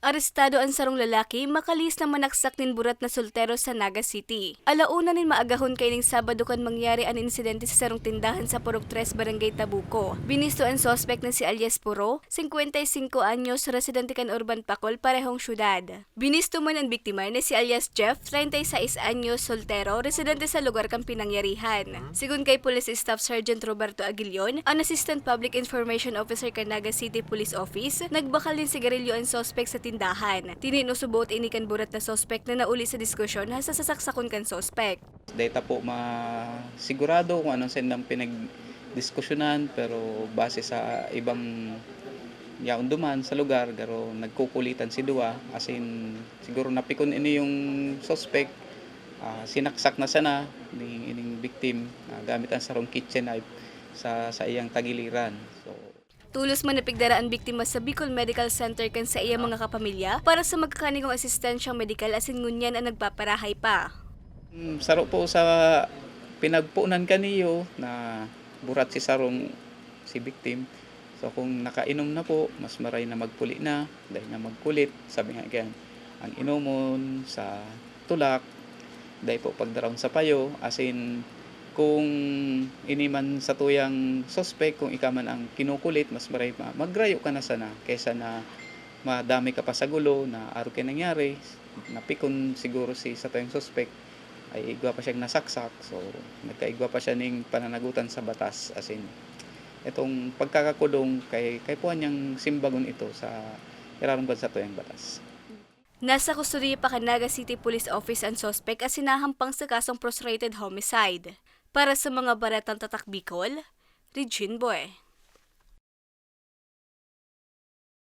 Arestado ang sarong lalaki makalis na manaksak nin burat na soltero sa Naga City. Alauna nin maagahon kay ning Sabado kan mangyari ang insidente sa sarong tindahan sa Purok 3 Barangay Tabuco. Binisto ang sospek na si alias Puro, 55 anyos, residente kan Urban Pacol, parehong syudad. Binisto man ang biktima na si alias Jeff, 36 anyos, soltero, residente sa lugar kang pinangyarihan. Sigun kay Police Staff Sergeant Roberto Aguilion, ang Assistant Public Information Officer kan Naga City Police Office, nagbakal din sigarilyo ang sospek sa tindahan. Tininusubot inikan burat na sospek na nauli sa diskusyon hasa sasaksakon kan sospek. Data po masigurado kung anong sendang pinagdiskusyonan pero base sa ibang yaon duman sa lugar garo nagkukulitan si Dua as in siguro napikon ini yung suspect ah, sinaksak na sana ni ining victim ah, gamit ang sarong kitchen knife sa sa iyang tagiliran so Tulos man napigdara ang biktima sa Bicol Medical Center kan sa iya mga kapamilya para sa magkakanigong asistensyang medikal asin ngunyan ang nagpaparahay pa. Mm, saro po sa pinagpunan kaniyo na burat si sarong si victim. So kung nakainom na po, mas maray na magpuli na, dahil na magkulit. Sabi nga gan, ang inomon sa tulak, dahil po pagdaroon sa payo, as in, kung iniman sa tuyang suspect, kung ikaman ang kinukulit, mas maray ma magrayo ka na sana, kaysa na madami ka pa sa gulo, na aro kayo nangyari, napikon siguro si sa tuyang suspect, ay igwa pa siyang nasaksak so nagkaigwa pa siya ning pananagutan sa batas as in itong pagkakakulong kay kay po niyang simbagon ito sa irarunggan sa tuyang batas Nasa kustodiya pa kan Naga City Police Office ang sospek at sinahampang sa kasong frustrated homicide. Para sa mga baratang tatak Bicol, Regine Boy.